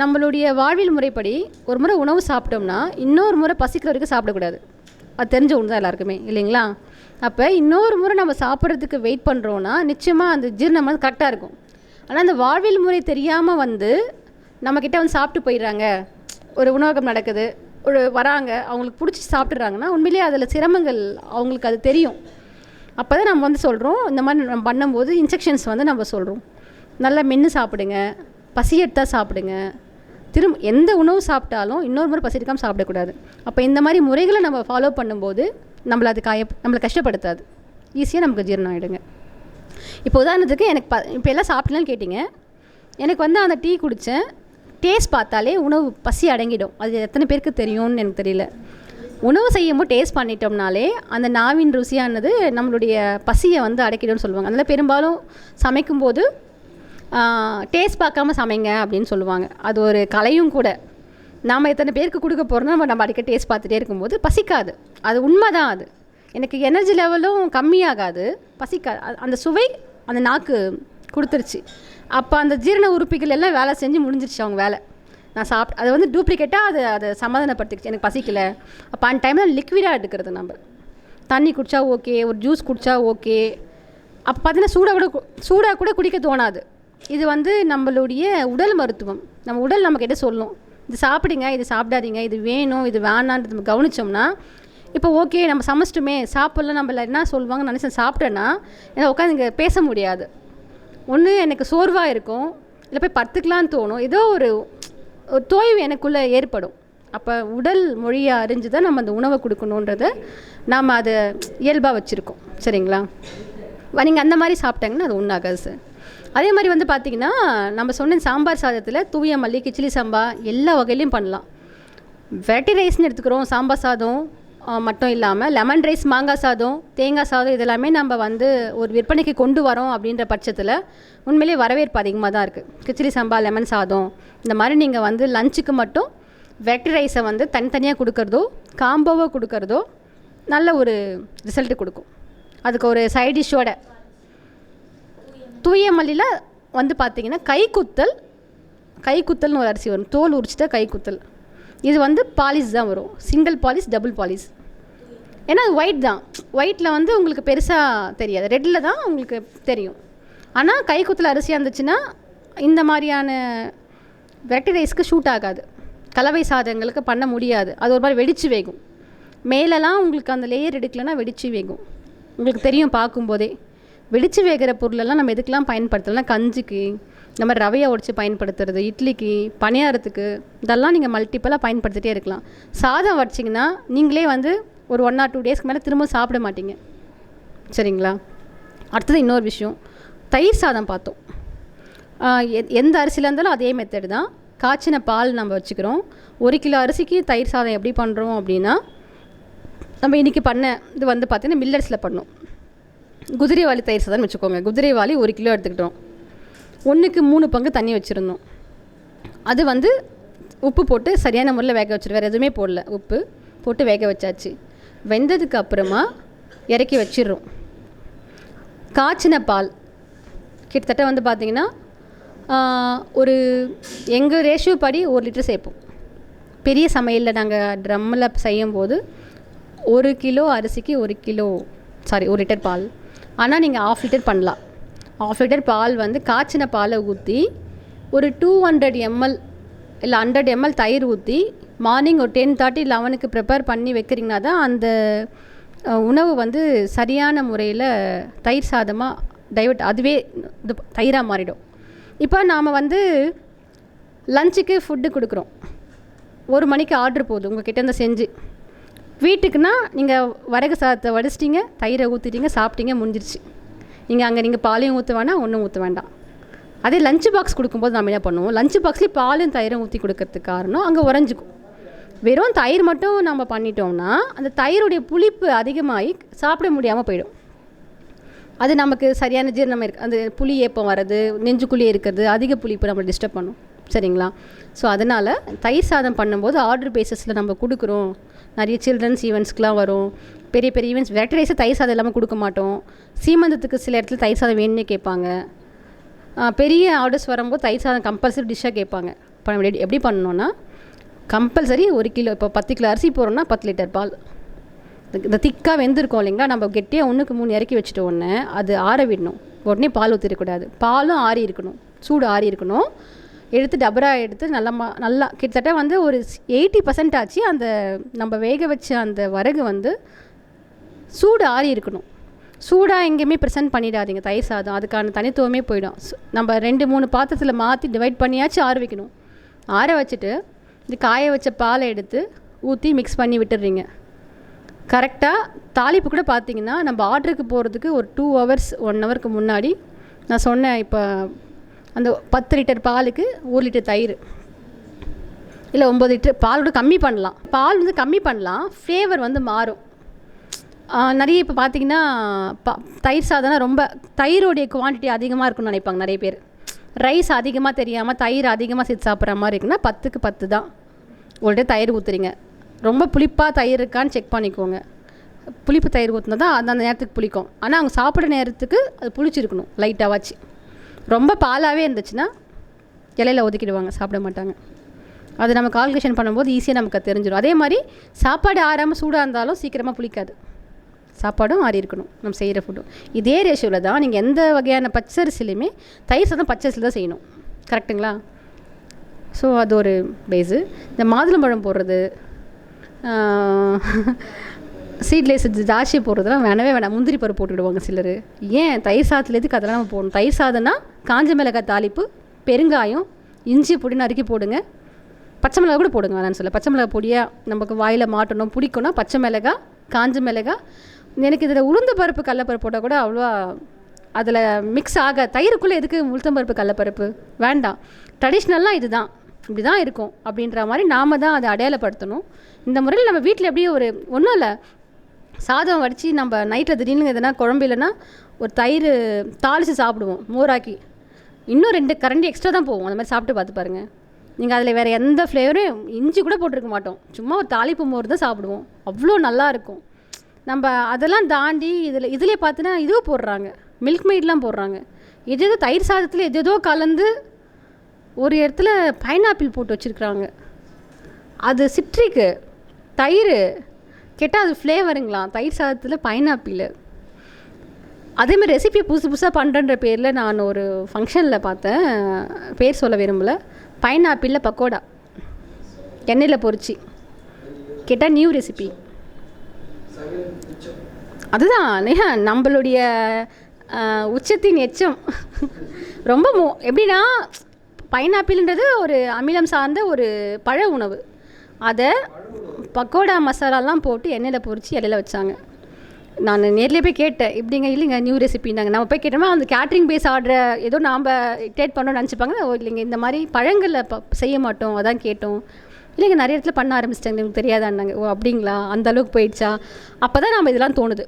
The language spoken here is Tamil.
நம்மளுடைய வாழ்வியல் முறைப்படி ஒரு முறை உணவு சாப்பிட்டோம்னா இன்னொரு முறை பசிக்கிற வரைக்கும் சாப்பிடக்கூடாது. அது தெரிஞ்ச ஒன்று தான் எல்லாருக்குமே இல்லைங்களா? அப்போ இன்னொரு முறை நம்ம சாப்பிட்றதுக்கு வெயிட் பண்ணுறோன்னா நிச்சயமாக அந்த ஜீரணம் வந்து கரெக்டாக இருக்கும். ஆனால் அந்த வாழ்வியல் முறை தெரியாமல் வந்து நம்மக்கிட்ட வந்து சாப்பிட்டு போயிடுறாங்க. ஒரு உணவகம் நடக்குது ஒரு வராங்க அவங்களுக்கு பிடிச்சி சாப்பிட்றாங்கன்னா உண்மையிலேயே அதில் சிரமங்கள் அவங்களுக்கு அது தெரியும். அப்போ தான் நம்ம வந்து சொல்கிறோம் இந்த மாதிரி நம்ம பண்ணும்போது இன்ஜெக்ஷன்ஸ் வந்து நம்ம சொல்கிறோம் நல்லா மென்று சாப்பிடுங்க பசி எடுத்தால் சாப்பிடுங்க. திரும்ப எந்த உணவு சாப்பிட்டாலும் இன்னொரு முறை பசி எடுக்காமல் சாப்பிடக்கூடாது. அப்போ இந்த மாதிரி முறைகளை நம்ம ஃபாலோ பண்ணும்போது நம்மளை அது காய நம்மளை கஷ்டப்படுத்தாது. ஈஸியாக நமக்கு ஜீரணம் ஆகிடுங்க இப்போ உதாரணத்துக்கு எனக்கு ப இப்போ எல்லாம் சாப்பிட்லான்னு கேட்டிங்க. எனக்கு வந்து அந்த டீ குடித்தேன் டேஸ்ட் பார்த்தாலே உணவு பசி அடங்கிடும். அது எத்தனை பேருக்கு தெரியும்னு எனக்கு தெரியல. உணவு செய்யும்போது டேஸ்ட் பண்ணிட்டோம்னாலே அந்த நாவின் ருசியானது நம்மளுடைய பசியை வந்து அடைக்கிடும்னு சொல்லுவாங்க. அதனால் பெரும்பாலும் சமைக்கும்போது டேஸ்ட் பார்க்காம சமைங்க அப்படின்னு சொல்லுவாங்க. அது ஒரு கலையும் கூட. நாம் எத்தனை பேருக்கு கொடுக்க போகிறோம்னா நம்ம நம்ம அடிக்க டேஸ்ட் பார்த்துட்டே இருக்கும்போது பசிக்காது. அது உண்மை தான் அது. எனக்கு எனர்ஜி லெவலும் கம்மியாகாது. பசிக்காது. அந்த சுவை அந்த நாக்கு கொடுத்துருச்சு. அப்போ அந்த ஜீரண உறுப்பிகள் எல்லாம் வேலை செஞ்சு முடிஞ்சிருச்சு அவங்க வேலை. நான் சாப்பிட் அதை வந்து டூப்ளிகேட்டாக அது அதை சமாதானப்படுத்திக்கிச்சு. எனக்கு பசிக்கலை. அப்போ அந்த டைமில் லிக்விடாக எடுக்கிறது நம்ம. தண்ணி குடித்தா ஓகே ஒரு ஜூஸ் குடித்தா ஓகே அப்போ பார்த்தீங்கன்னா சூடாக கூட சூடாக கூட குடிக்க தோணாது. இது வந்து நம்மளுடைய உடல் மருத்துவம். நம்ம உடல் நம்மக்கிட்ட சொல்லும். இது சாப்பிடுங்க இது சாப்பிடாதீங்க இது வேணும் இது வேணான்றது நம்ம கவனிச்சோம்னா இப்போ ஓகே நம்ம சமைச்சிட்டுமே சாப்பிட்லாம் நம்மள என்ன சொல்லுவாங்கன்னு நினச்சி சாப்பிட்டேன்னா ஏன்னா உட்காந்து இங்கே பேச முடியாது. ஒன்று எனக்கு சோர்வாக இருக்கும். இல்லை போய் படுத்துக்கலான்னு தோணும். ஏதோ ஒரு ஒரு தோய்வு எனக்குள்ளே ஏற்படும். அப்போ உடல் மொழியை அறிஞ்சு தான் நம்ம அந்த உணவை கொடுக்கணுன்றத நாம் அதை இயல்பாக வச்சுருக்கோம். சரிங்களா? நீங்கள் அந்த மாதிரி சாப்பிட்டாங்கன்னா அது ஒன்றாகாது சார் அதே மாதிரி வந்து பார்த்திங்கன்னா நம்ம சொன்ன சாம்பார் சாதத்தில் தூய மல்லி கிச்சிலி சாம்பா எல்லா வகையிலையும் பண்ணலாம். வெரைட்டி ரைஸ்னு எடுத்துக்கிறோம் சாம்பார் சாதம் மட்டும் இல்லாமல் லெமன் ரைஸ் மாங்காய் சாதம் தேங்காய் சாதம் இதெல்லாமே நம்ம வந்து ஒரு விற்பனைக்கு கொண்டு வரோம் அப்படின்ற பட்சத்தில் உண்மையிலேயே வரவேற்பு அதிகமாக தான் இருக்குது கிச்சிலி சாம்பா லெமன் சாதம் இந்த மாதிரி நீங்கள் வந்து லஞ்சுக்கு மட்டும் வெரைட்டி ரைஸை வந்து தனித்தனியாக கொடுக்கறதோ காம்போவாக கொடுக்கறதோ நல்ல ஒரு ரிசல்ட்டு கொடுக்கும். அதுக்கு ஒரு சைட் டிஷ்ஷோட தூய மல்லியில் வந்து பார்த்திங்கன்னா கைக்குத்தல் கைக்குத்தல்னு ஒரு அரிசி வரும். தோல் உரிச்சிட்டா கைக்குத்தல். இது வந்து பாலிஷ் தான் வரும். சிங்கிள் பாலிஷ் டபுள் பாலிஷ் ஏன்னா அது ஒயிட் தான். ஒயிட்டில் வந்து உங்களுக்கு பெருசாக தெரியாது. ரெட்டில் தான் உங்களுக்கு தெரியும். ஆனால் கைக்குத்தல் அரிசியாக இருந்துச்சுன்னா இந்த மாதிரியான வெரைட்டி ரைஸ்க்கு ஷூட் ஆகாது. கலவை சாதங்களுக்கு பண்ண முடியாது. அது ஒரு மாதிரி வெடிச்சு வேகும். மேலெல்லாம் உங்களுக்கு அந்த லேயர் எடுக்கலைன்னா வெடிச்சு வேகும். உங்களுக்கு தெரியும் பார்க்கும்போதே. வெடிச்சு வேகிற பொருளெல்லாம் நம்ம எதுக்கெல்லாம் பயன்படுத்தலாம்? கஞ்சிக்கு நம்ம ரவையை உடச்சி பயன்படுத்துறது இட்லிக்கு பணியாரத்துக்கு இதெல்லாம் நீங்கள் மல்டிப்பலாக பயன்படுத்திகிட்டே இருக்கலாம். சாதம் வடிச்சிங்கன்னா நீங்களே வந்து ஒரு ஒன் ஆர் டூ டேஸ்க்கு மேலே திரும்ப சாப்பிட மாட்டீங்க. சரிங்களா? அடுத்தது இன்னொரு விஷயம். தயிர் சாதம் பார்த்தோம். எந்த அரிசியில் இருந்தாலும் அதே மெத்தடு தான். காய்ச்சின பால் நம்ம வச்சுக்கிறோம். ஒரு கிலோ அரிசிக்கு தயிர் சாதம் எப்படி பண்ணுறோம் அப்படின்னா நம்ம இன்றைக்கி பண்ண இது வந்து பார்த்திங்கன்னா மில்லட்ஸில் பண்ணோம். குதிரைவாளி தயிர் சாதம்னு வச்சுக்கோங்க. குதிரைவாளி ஒரு கிலோ எடுத்துக்கிட்டோம். ஒன்றுக்கு மூணு பங்கு தண்ணி வச்சுருந்தோம். அது வந்து உப்பு போட்டு சரியான முறையில் வேக வச்சிரு வேறு எதுவுமே போடல. உப்பு போட்டு வேக வச்சாச்சு. வெந்ததுக்கு அப்புறமா இறக்கி வச்சிடுறோம். காய்ச்சின பால். கிட்டத்தட்ட வந்து பார்த்திங்கன்னா ஒரு எங்கள் ரேஷியோ படி ஒரு லிட்டர் சேர்ப்போம். பெரிய சமையலில் நாங்கள் ட்ரம்மில் செய்யும்போது ஒரு கிலோ அரிசிக்கு ஒரு கிலோ சாரி ஒரு லிட்டர் பால். ஆனால் நீங்கள் ஆஃப் லிட்டர் பண்ணலாம். ஆஃப் லிட்டர் பால் வந்து காய்ச்சின பாலை ஊற்றி ஒரு டூ ஹண்ட்ரட் எம்எல் இல்லை ஹண்ட்ரட் எம்எல் தயிர் ஊற்றி மார்னிங் ஒரு டென் தேர்ட்டி லெவனுக்கு ப்ரிப்பேர் பண்ணி வைக்கிறீங்கன்னா தான் அந்த உணவு வந்து சரியான முறையில் தயிர் சாதமாக டைவர்ட் அதுவே இது தயிராக மாறிடும். இப்போ நாம் வந்து லஞ்சுக்கு ஃபுட்டு கொடுக்குறோம். ஒரு மணிக்கு ஆர்டர் போகுது உங்கள் கிட்டேருந்து செஞ்சு. வீட்டுக்குன்னா நீங்கள் வரகு சாதத்தை வடிச்சிட்டிங்க தயிரை ஊற்றிட்டீங்க சாப்பிட்டீங்க முடிஞ்சிருச்சு. நீங்கள் அங்கே நீங்கள் பாலையும் ஊற்ற வேண்டாம் ஒன்றும் ஊற்ற வேண்டாம். அதே லஞ்ச் பாக்ஸ் கொடுக்கும்போது நம்ம என்ன பண்ணுவோம்? லஞ்ச் பாக்ஸ்லேயே பாலும் தயிரும் ஊற்றி கொடுக்கறதுக்கு காரணம் அங்கே உறைஞ்சிக்கும். வெறும் தயிர் மட்டும் நம்ம பண்ணிட்டோம்னா அந்த தயிருடைய புளிப்பு அதிகமாகி சாப்பிட முடியாமல் போயிடும். அது நமக்கு சரியான ஜீரணம் இருக்கு. அந்த புளி ஏப்பம் வர்றது நெஞ்சுக்குழியே இருக்கிறது அதிக புளிப்பு நம்ம டிஸ்டர்ப் பண்ணும். சரிங்களா? ஸோ அதனால் தயிர் சாதம் பண்ணும்போது ஆர்டர் பேசிஸில் நம்ம கொடுக்குறோம். நிறைய சில்ட்ரன்ஸ் ஈவெண்ட்ஸ்க்குலாம் வரும். பெரிய பெரிய ஈவெண்ட்ஸ் வெரைட்டி ரைஸை தயிர் சாதம் இல்லாமல் கொடுக்க மாட்டோம். சீமந்தத்துக்கு சில இடத்துல தயிர் சாதம் வேணும்னே கேட்பாங்க. பெரிய ஆர்டர்ஸ் வரும்போது தயிர் சாதம் கம்பல்சரி டிஷ்ஷாக கேட்பாங்க. பண்ண நம்ம எப்படி பண்ணணுன்னா கம்பல்சரி ஒரு கிலோ இப்போ பத்து கிலோ அரிசி போடுறோம்னா பத்து லிட்டர் பால். இந்த- திக்காக வெந்திருக்கோம் இல்லைங்களா? நம்ம கெட்டியாக ஒன்றுக்கு மூணு இறக்கி வச்சுட்டு ஒன்று அது ஆற விடணும். உடனே பால் ஊற்றிடக்கூடாது பாலும் ஆறி இருக்கணும். சூடு ஆறி இருக்கணும். எடுத்து டபரா எடுத்து நல்லா நல்லா கிட்டத்தட்ட வந்து ஒரு எயிட்டி பர்சன்ட் ஆச்சு. அந்த நம்ம வேக வச்ச அந்த வரகு வந்து சூடு ஆறி இருக்கணும். சூடாக எங்கேயுமே ப்ரெசென்ட் பண்ணிடாதீங்க தயிர் சாதம். அதுக்கான தனித்துவமே போயிடும். நம்ம ரெண்டு மூணு பாத்திரத்தில் மாற்றி டிவைட் பண்ணியாச்சும் ஆற வைக்கணும். ஆற வச்சுட்டு இது காய வச்ச பாலை எடுத்து ஊற்றி மிக்ஸ் பண்ணி விட்டுடுறீங்க கரெக்டாக தாளிப்பு கூட பார்த்தீங்கன்னா நம்ம ஆர்டருக்கு போகிறதுக்கு ஒரு டூ ஹவர்ஸ் ஒன் ஹவருக்கு முன்னாடி நான் சொன்னேன் இப்போ அந்த பத்து லிட்டர் பாலுக்கு ஒரு லிட்டர் தயிர். இல்லை ஒம்பது லிட்டர் பாலோட கம்மி பண்ணலாம். பால் வந்து கம்மி பண்ணலாம் ஃப்ளேவர் வந்து மாறும். நிறைய இப்போ பார்த்தீங்கன்னா ப தயிர் சாதம்னா ரொம்ப தயிரோடைய குவான்டிட்டி அதிகமாக இருக்கும்னு நினைப்பாங்க நிறைய பேர். ரைஸ் அதிகமாக தெரியாமல் தயிர் அதிகமாக சேர்த்து சாப்பிட்ற மாதிரி இருக்குன்னா பத்துக்கு பத்து தான். உங்கள்கிட்ட தயிர் ஊற்றுறீங்க ரொம்ப புளிப்பாக தயிர் இருக்கான்னு செக் பண்ணிக்கோங்க. புளிப்பு தயிர் ஊற்றினா தான் அந்த நேரத்துக்கு புளிக்கும். ஆனால் அவங்க சாப்பிட்ற நேரத்துக்கு அது புளிச்சிருக்கணும் லைட்டாவாச்சு ரொம்ப பாலாகவே இருந்துச்சுன்னா இலையில ஒதுக்கிடுவாங்க சாப்பிட மாட்டாங்க. அது நம்ம கால்குலேஷன் பண்ணும்போது ஈஸியாக நமக்கு தெரிஞ்சிடும் அதே மாதிரி சாப்பாடு ஆறாமல் சூடாக இருந்தாலும் சீக்கிரமாக புளிக்காது. சாப்பாடும் ஆறி இருக்கணும் நம்ம செய்கிற ஃபுட்டும் இதே ரேஷியோவில் தான் நீங்கள் எந்த வகையான பச்சரிசிலையுமே தயிர் சாதம் பச்சரிசியில் தான் செய்யணும். கரெக்ட்டுங்களா? ஸோ அது ஒரு பேஸு இந்த மாதுளம்பழம் போடுறது சீட்லேஸ் திராட்சை போடுறதுலாம் வேணவே வேணாம். முந்திரி பருப்பு போட்டுவிடுவாங்க சிலர். ஏன் தயிர் சாதத்தில் எதுக்கு அதெல்லாம் நம்ம போடணும்? தயிர் சாதம்னா காஞ்ச மிளகாய் தாளிப்பு பெருங்காயம் இஞ்சி பொடி நறுக்கி போடுங்க. பச்சை மிளகா கூட போடுங்க வேணான்னு சொல்ல பச்சை மிளகா பொடியாக நமக்கு வாயில் மாட்டணும் பிடிக்கும்னா பச்சை மிளகா காஞ்ச மிளகா எனக்கு இதில் உளுந்து பருப்பு கடலப்பருப்பு போட்டால் கூட அவ்வளோவா அதில் மிக்ஸ் ஆக தயிருக்குள்ளே எதுக்கு உளுத்தம்பருப்பு கடலப்பருப்பு? வேண்டாம். ட்ரெடிஷ்னல்லாம் இதுதான். இப்படி தான் இருக்கும் அப்படின்ற மாதிரி நாம் தான் அதை அடையாளப்படுத்தணும். இந்த முறையில் நம்ம வீட்டில் எப்படியும் ஒரு ஒன்றும் இல்லை. சாதம் வடித்து நம்ம நைட்டில் திடீர்னு எதனா குழம்பு இல்லைன்னா ஒரு தயிர் தாளித்து சாப்பிடுவோம் மோராக்கி. இன்னும் ரெண்டு கரண்டி எக்ஸ்ட்ரா தான் போகும். அந்த மாதிரி சாப்பிட்டு பார்த்து பாருங்கள் நீங்கள் அதில் வேறு எந்த ஃப்ளேவரும் இஞ்சி கூட போட்டிருக்க மாட்டோம். சும்மா ஒரு தாளிப்பு மோர் தான் சாப்பிடுவோம். அவ்வளோ நல்லா இருக்கும். நம்ம அதெல்லாம் தாண்டி இதில் இதிலே பார்த்தினா இதுவும் போடுறாங்க. மில்க் மெய்ட்லாம் போடுறாங்க. எது எதோ தயிர் சாதத்தில் எது எதோ கலந்து ஒரு இடத்துல பைனாப்பிள் போட்டு வச்சுருக்குறாங்க. அது சிட்ரிக்கு தயிர் கேட்டால் அது ஃப்ளேவருங்களா தயிர் சாதத்தில் பைனாப்பிள் அதேமாதிரி ரெசிபி புதுசு புதுசாக பண்ணுறன்ற பேரில் நான் ஒரு ஃபங்க்ஷனில் பார்த்தேன். பேர் சொல்ல விரும்பல. பைனாப்பிளில் பக்கோடா. எண்ணெயில் பொரிச்சு. கேட்டால் நியூ ரெசிபி அதுதான் நேஹா நம்மளுடைய உச்சத்தின் எச்சம். ரொம்ப மோ எப்படின்னா பைனாப்பிள்ன்றது ஒரு அமிலம் சார்ந்த ஒரு பழ உணவு. அதை பக்கோடா மசாலாலாம் போட்டு எண்ணெயில் பொரிச்சு இலையில வச்சாங்க. நான் நேரில் போய் கேட்டேன் இப்படிங்க இல்லைங்க நியூ ரெசிபின்னாங்க நம்ம போய் கேட்டோம்னா அந்த கேட்ரிங் பேஸ் ஆர்டரை ஏதோ நாம் டேட் பண்ணோம்னு நினச்சிப்பாங்க. ஓ இல்லைங்க இந்த மாதிரி பழங்களில் ப செய்ய மாட்டோம் அதான் கேட்டோம். இல்லைங்க நிறைய இடத்துல பண்ண ஆரம்பிச்சிட்டாங்க எனக்கு தெரியாதான்னாங்க. ஓ அப்படிங்களா? அந்த அளவுக்கு போயிடுச்சா? அப்போ தான் நம்ம இதெல்லாம் தோணுது.